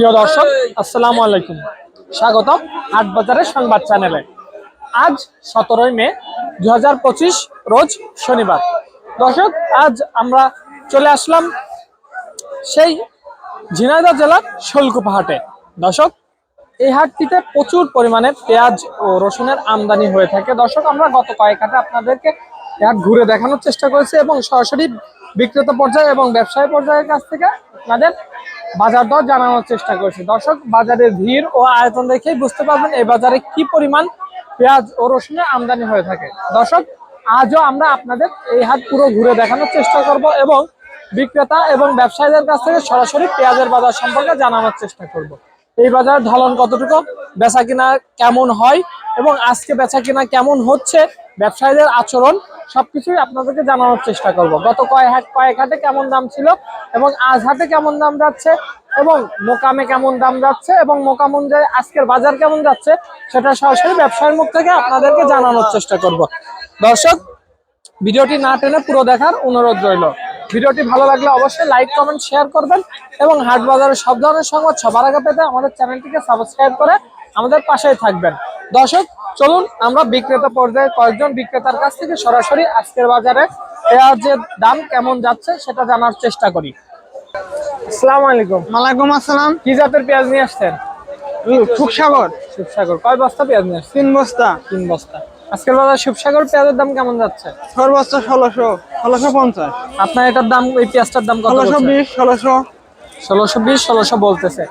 প্রিয় দর্শক, আসসালামু আলাইকুম। স্বাগতম হাট বাজারের সংবাদ চ্যানেলে। আজ সতেরোই মে দু হাজার পঁচিশ রোজ শনিবার। দর্শক, আজ আমরা চলে আসলাম সেই ঝিনাইদহ জেলার শৈলকুপা হাটে। দর্শক, এই হাটটিতে প্রচুর পরিমাণে পেঁয়াজ ও রসুনের আমদানি হয়ে থাকে। দর্শক, আমরা গত কয়েক হাটে আপনাদেরকে হাট ঘুরে দেখানোর চেষ্টা করেছি এবং সরাসরি বিক্রেতা পর্যায়ে এবং ব্যবসায়ী পর্যায়ের কাছ থেকে আপনাদের বাজার দর জানানোর চেষ্টা করেছি। দর্শক, বাজারের ভিড় ও আয়তন দেখেই বুঝতে পারবেন এই বাজারে কি পরিমাণ পেঁয়াজ ও রসুনের আমদানি হয়ে থাকে। দর্শক, আজও আমরা আপনাদের এই হাট পুরো ঘুরে দেখানোর চেষ্টা করব এবং বিক্রেতা এবং ব্যবসায়ীদের কাছ থেকে সরাসরি পেঁয়াজের বাজার সম্পর্কে জানানোর চেষ্টা করব। এই বাজার ঢলন কতটুকু, বেচা কিনা কেমন হয় এবং আজকে বেচা কিনা কেমন হচ্ছে, ব্যবসায়ীদের আচরণ সবকিছুই আপনাদেরকে জানানোর চেষ্টা করব। গত কয়েক হাট কয়েক হাটে কেমন দাম ছিল এবং আজ হাটে কেমন দাম যাচ্ছে এবং মোকামে কেমন দাম যাচ্ছে এবং মোকাম অনুযায়ী আজকের বাজার কেমন যাচ্ছে সেটা সরাসরি ব্যবসায়ীর মুখ থেকে আপনাদেরকে জানানোর চেষ্টা করব। দর্শক, ভিডিওটি না টেনে পুরো দেখার অনুরোধ রইল। ভিডিওটি ভালো লাগলে অবশ্যই লাইক, কমেন্ট, শেয়ার করবেন এবং হাট বাজারের সব ধরনের সংবাদ সবার আগে পেতে আমাদের চ্যানেলটিকে সাবস্ক্রাইব করে আমাদের পাশেই থাকবেন। দর্শক চলুন আমরা বিক্রেতা পর্যায়ে কয়েকজন বিক্রেতার কাছ থেকে সরাসরি আজকের বাজারে পেঁয়াজের দাম কেমন যাচ্ছে সেটা জানার চেষ্টা করি। আসসালামু আলাইকুম। ওয়ালাইকুম আসসালাম। কি জাতের পেঁয়াজ নিয়ে আসছেন? সুখসাগর শিবসাগর কয় বস্তা পেঁয়াজ নিয়ে আসছেন? তিন বস্তা। তিন বস্তা। আজকের বাজার শিবসাগর পেঁয়াজের দাম কেমন যাচ্ছে? বস্তা ষোলোশো ষোলোশো পঞ্চাশ। আপনার এটার দাম এই পেঁয়াজটার দাম ষোলোশো বিশ ষোলোশো। ষোলোশো বিশ ষোলোশো বলতেছে।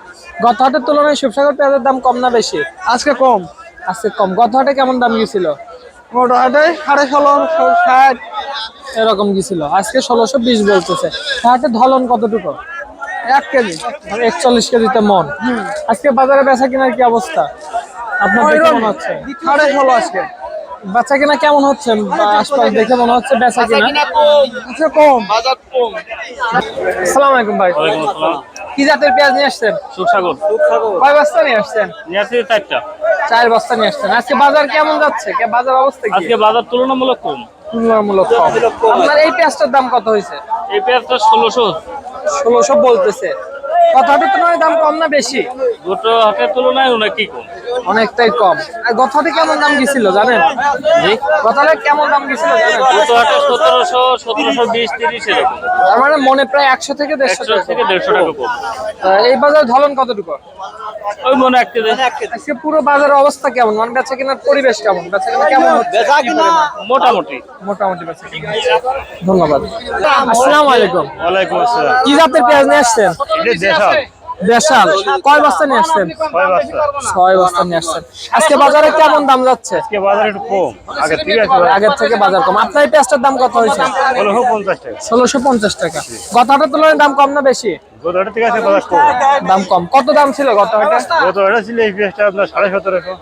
গত হাটের তুলনায় শিবসাগর পেঁয়াজের দাম কম না বেশি? আজকে কম। আজকে কম। গত হাটে কেমন দাম গিয়েছিল? মোটামুটি সাড়ে ষোলো ষাট। এরকম গিয়েছিল। আজকে ষোলোশো বিশ বলতেছে। হাটে ধলন কতটুকু? এক কেজি। একচল্লিশ কেজিতে মন। আজকে বাজারে বেচা কেনার কি অবস্থা? আপনার দেখে মনে হচ্ছে সাড়ে ষোলো আজকে। বেচা কেনা কেমন হচ্ছে? বা আশপাশ দেখে মনে হচ্ছে বেচা কেনা? আজকে কম। আসসালামু আলাইকুম ভাই। কি জাতের পেঁয়াজ নিয়ে আসছেন? সুখসাগর কয় বস্তা নিয়ে আসছেন? নিয়ে আসছি চারটা। চার বস্তা নিয়ে আসছেন। আজকে বাজার কেমন যাচ্ছে? কে বাজার অবস্থা কি? আজকে বাজার তুলনামূলক কম। তুলনামূলক কম। আপনার এই পেঁয়াজটার দাম কত হয়েছে? এই পেঁয়াজটা ষোলোশো। ষোলোশো বলতেছে। গত হাটের তুলনায় দাম কম না বেশি? দুটো হাটের তুলনায় অনেকই কম। অনেকটাই কম। আর গত হাটে কেমন দাম গেছিল জানেন? গথাটা গত হাটে কেমন দাম গেছিল জানেন? দুটো হাটে সতেরোশো সতেরোশো বিশ তিরিশ এরকম। তার মানে মনে প্রায় একশো থেকে দেড়শো থেকে দেড়শো টাকা কম। এই বাজার ধলন কতটুকু? ওই মনে এক কেজি আজকে পুরো বাজারের অবস্থা কেমন? মানে বেচা কেনার পরিবেশ কেমন? বেচা কেনা কেমন হচ্ছে? কি পরিমাণ? মোটামুটি। মোটামুটি বেচা কেনা। ধন্যবাদ। আসসালামু আলাইকুম। ওয়ালাইকুম আসসালাম। কি জাতের পেঁয়াজ নিয়ে আসছেন? এটা দেশাল। দেশাল কয় বস্তা নিয়ে আসছেন? ছয় বস্তা নিয়ে আসছেন। আজকে বাজারে কেমন দাম যাচ্ছে? আজকে বাজার একটু কম। আগে ঠিক আছে আগের থেকে বাজার কম। আপনার এই পেঁয়াজটার দাম কত হয়েছে? ষোলোশো পঞ্চাশ টাকা। ষোলোশো পঞ্চাশ টাকা। গত হাটের তুলনায় দাম কম না বেশি? গত ঠিক আছে দাম কম। কত দাম ছিল গত হাটে ছিল এই পেঁয়াজটা আপনার সাড়ে সতেরোশো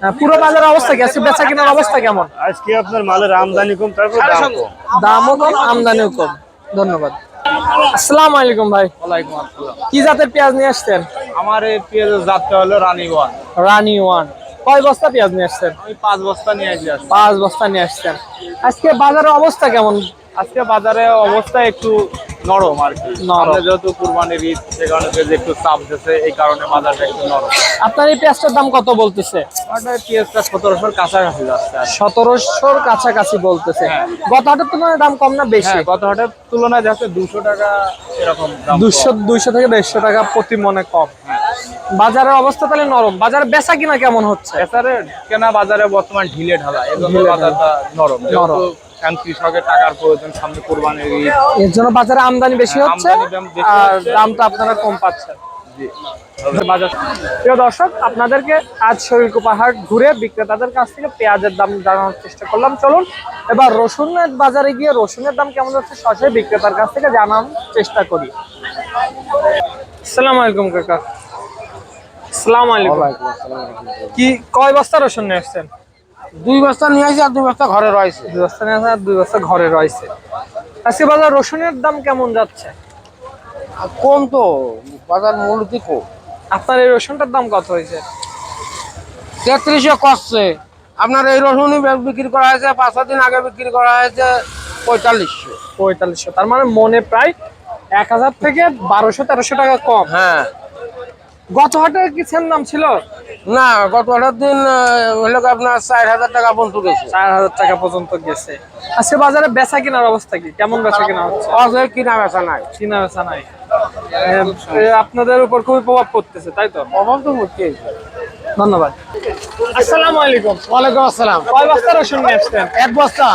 হ্যাঁ, পুরো বাজারের অবস্থা কি? আজকে বেচা কেনার অবস্থা কেমন? আজকে আপনার মালের আমদানি কম তারপর দাম কম। দামও কম আমদানিও কম। ধন্যবাদ। আসসালামু আলাইকুম ভাই। ওয়ালাইকুম আসসালাম। কি জাতের পেঁয়াজ নিয়ে আসছেন? আমার এই পেঁয়াজের জাতটা হলো রানী ওয়ান। রানি ওয়ান। কয় বস্তা পেঁয়াজ নিয়ে আসছেন? আমি পাঁচ বস্তা নিয়ে আসি পাঁচ বস্তা নিয়ে আসছেন। আজকে বাজারের অবস্থা কেমন? আজকে বাজারে অবস্থা একটু নরম আর কি। নরম। যেহেতু কুরবানির ঈদ সে কারণে একটু চাপ এই কারণে বাজারটা একটু নরম। আপনার এই পেঁয়াজটার দাম কত বলতেছে? পেঁয়াজটা সতেরোশোর কাছাকাছি যাচ্ছে সতেরোশোর কাছাকাছি বলতেছে। হ্যাঁ। গত হাটের তুলনায় দাম কম না বেশি? হ্যাঁ গত হাটের তুলনায় যাচ্ছে দুশো টাকা এরকম দুশো দুইশো থেকে দেড়শো টাকা প্রতি মনে কম। বাজারের অবস্থা তাহলে নরম। বাজারে বেচা কিনা কেমন হচ্ছে? কেনা বাজারে বর্তমান ঢিলে ঢালা। বাজারটা নরম। নরম। এখন কৃষকের টাকার প্রয়োজন সামনে কোরবানির ঈদ। এর জন্য বাজারে আমদানি বেশি হ্যাঁ, হচ্ছে আর দামটা আপনারা কম পাচ্ছেন। বাজার প্রিয় দর্শক আপনাদেরকে আজ শরীরকুপা হাট ঘুরে বিক্রেতাদের কাছ থেকে পেঁয়াজের দাম জানানোর চেষ্টা করলাম। চলুন এবার রসুনের বাজারে গিয়ে রসুনের দাম কেমন যাচ্ছে সরাসরি বিক্রেতার কাছ থেকে জানানোর চেষ্টা করি। আসসালামু আলাইকুম কাকা। আসসালামু আলাইকুম। কি কয় বস্তা রসুন নিয়ে আসছেন? দুই বস্তা নিয়ে আসি আর দুই বস্তা ঘরে রয়েছে। দুই বস্তা নিয়ে আসেন আর দুই বস্তা ঘরে রয়েছে। আজকে বাজার রসুনের দাম কেমন যাচ্ছে? কম তো বাজার মূল্য কম আপনার এই রসুনটার দাম কত হয়েছে? তেত্রিশে কষছে আপনার এই রসুনই বিক্রি করা হয়েছে পাঁচ ছ দিন আগে বিক্রি করা হয়েছে পঁয়তাল্লিশশো। পঁয়তাল্লিশশো। তার মানে মনে প্রায় এক হাজার থেকে বারোশো তেরোশো টাকা কম। হ্যাঁ। গত হাটে কি সেম দাম ছিল? না গত আঠার দিন হলো আপনার চার হাজার টাকা পর্যন্ত গেছে। চার হাজার টাকা পর্যন্ত গেছে। আজকে বাজারে বেচা কেনার অবস্থা কি? কেমন বেচা কেনা হচ্ছে? কিনা বেচা নাই। কিনা বেচা নাই। আপনাদের উপর খুবই প্রভাব পড়তেছে তাই তো? প্রভাব তো হচ্ছে ধন্যবাদ। আসসালামু আলাইকুম। ওয়ালাইকুম আসসালাম। কয় বস্তা রসুন নিয়ে আসছেন? এক বস্তা।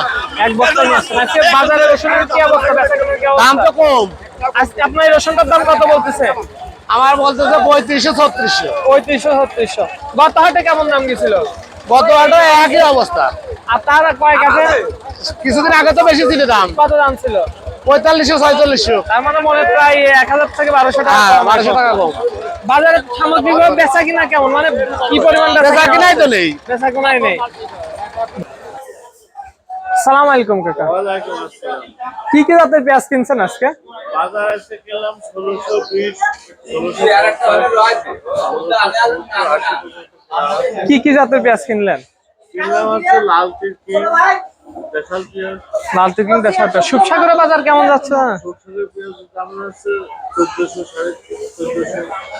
এক বস্তা নিয়ে আসছেন। আজকে বাজারে রসুনের কি অবস্থা? বেচা কেনার কি দাম তো কম। আজকে আপনার এই রসুনটার দাম কত বলতেছে? আমার বলতেছে পঁয়ত্রিশশো ছত্রিশশো। পঁয়ত্রিশশো ছত্রিশশো। গত হাটে কেমন দাম গেছিল? গত হাটে একই অবস্থা। আর তার কয়েক আছে? কিছুদিন আগে তো বেশি ছিল দাম। কত দাম ছিল? পঁয়তাল্লিশশো ছয়চল্লিশশো। তার মানে মনে হয় প্রায় এক হাজার থেকে বারোশো টাকা হ্যাঁ বারোশো টাকা কম। বাজারে সামগ্রিক বেচা কিনা কেমন? মানে কি পরিমাণ বেচা কিনাই তো নেই। বেচা কিনাই নেই। সালাম আলাইকুম কাকা। ওয়ালাইকুম আসসালাম। কি কি জাতের পেঁয়াজ কিনছেন আজকে? বাজার এসে কিনলাম ষোলোশো বিশ কি কি জাতের পেঁয়াজ কিনলেন? কিনলাম হচ্ছে লাল তিরকি দেশাল পেঁয়াজ। লাল দেশাটা সুপসাগরের বাজার কেমন যাচ্ছে দাম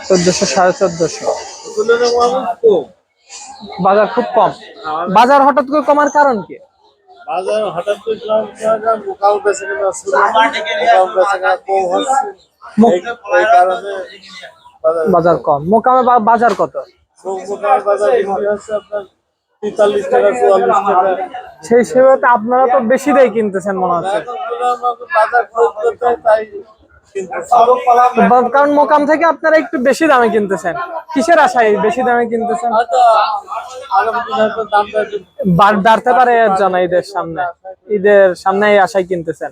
চোদ্দশো সাড়ে চোদ্দশো। তুলনামূলক কম। বাজার খুব কম। বাজার হঠাৎ করে কমার কারণ কি? বাজার হঠাৎ করে কিলাম মোকাম বেচে কেনা ছিল মোকাম বেচে কেনা কম হচ্ছে এই- কারণে বাজার কম। মোকামে বা- বাজার কত? মোকামের বাজার বিক্রি হচ্ছে আপনার তেতাল্লিশ টাকা চুয়াল্লিশ টাকা। সেই হিসেবে তো আপনারা তো বেশি দেয় কিনতেছেন মনে হচ্ছে। বাজার হয়, তাই কারণ মোকাম থেকে আপনারা একটু বেশি দামে কিনতেছেন। কিসের আশায় বেশি দামে কিনতেছেন? বাড়তে পারে এর জন্য ঈদের সামনে। ঈদের সামনে এই আশায় কিনতেছেন।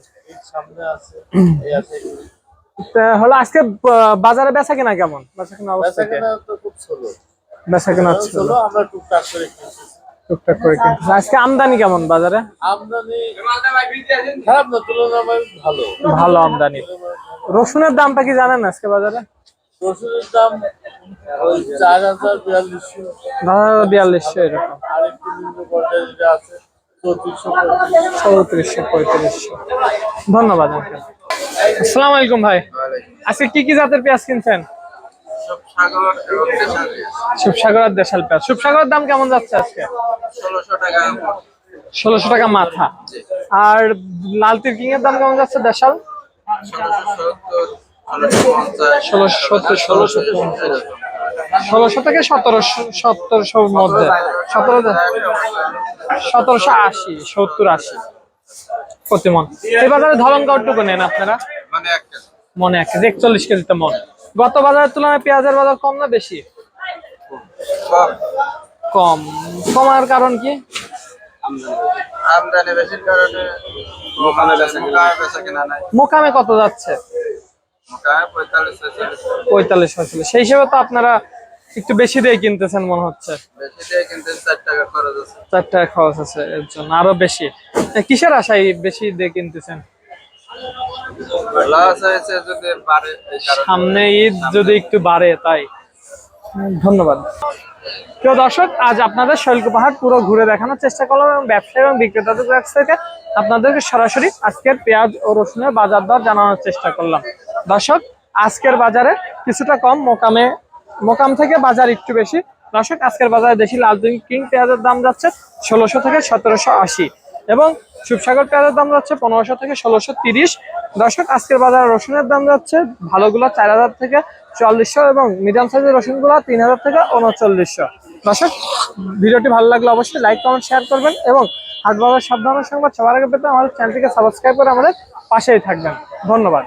হলো আজকে বাজারে বেচা কিনা কেমন? বেচা কিনা অবস্থা বেচা আমরা টুকটাক করে কিনতেছি। টুকটাক করে কিনতেছেন। আজকে আমদানি কেমন বাজারে? আমদানি খারাপ না তুলনামূলক ভালো। ভালো আমদানি। রসুনের দামটা কি জানেন আজকে বাজারে? রসুনের দাম ওই চার হাজার বিয়াল্লিশশো বিয়াল্লিশশো এরকম। আর নিম্ন পর্যায়ে আছে চৌত্রিশশো চৌত্রিশশো পঁয়ত্রিশশো ধন্যবাদ আসসালামু আলাইকুম ভাই। আজকে কি কি জাতের পেঁয়াজ কিনছেন? সুপসাগর আর দেশাল পেঁয়াজ। সুপসাগরের দাম কেমন যাচ্ছে আজকে? ষোলোশো টাকা মাথা। আর লাল তিরকিং এর দাম কেমন যাচ্ছে দেশাল? ষোলোশো ষোলোশো ষোলোশো থেকে সতেরোশো সতেরোশোর মধ্যে সতেরো সতেরোশো আশি সত্তর আশি প্রতি মন এই বাজারে ধরন কতটুকু নেন আপনারা মনে এক কেজি একচল্লিশ কেজিতে মন গত বাজারের তুলনায় পেঁয়াজের বাজার কম না বেশি কম কমার কারণ কি আমদানি বেশির কারণে মোকামে কত যাচ্ছে? পঁয়তাল্লিশ পঁয়তাল্লিশ। সেই হিসেবে তো আপনারা একটু বেশি দিয়ে কিনতেছেন মনে হচ্ছে। বেশি দিয়ে চার টাকা খরচ আছে। চার টাকা খরচ আছে এর জন্য আরও বেশি। কিসের আশায় বেশি দিয়ে কিনতেছেন? সামনে ঈদ যদি একটু বাড়ে তাই। ধন্যবাদ। প্রিয় দর্শক আজ আপনাদের শৈলকু পাহাড় পুরো ঘুরে দেখানোর চেষ্টা করলাম এবং ব্যবসায়ী এবং বিক্রেতাদের কাছ থেকে আপনাদেরকে সরাসরি আজকের পেঁয়াজ ও রসুনের বাজার দর জানানোর চেষ্টা করলাম। দর্শক, আজকের বাজারে কিছুটা কম, মোকামে, মোকাম থেকে বাজার একটু বেশি। দর্শক, আজকের বাজারে দেশি লাল কিং পেঁয়াজের দাম যাচ্ছে ষোলোশো থেকে সতেরোশো আশি এবং সুপসাগর পেঁয়াজের দাম যাচ্ছে পনেরোশো থেকে ষোলোশো তিরিশ। দর্শক, আজকের বাজারে রসুনের দাম যাচ্ছে ভালোগুলো চার হাজার থেকে চুয়াল্লিশশো এবং মিডিয়াম সাইজের রসুনগুলো তিন হাজার থেকে উনচল্লিশশো। দর্শক, ভিডিওটি ভালো লাগলে অবশ্যই লাইক, কমেন্ট, শেয়ার করবেন এবং হাট বাজার ধরনের সংবাদ সবার আগে পেতে আমাদের চ্যানেলটিকে সাবস্ক্রাইব করে আমাদের পাশেই থাকবেন। ধন্যবাদ।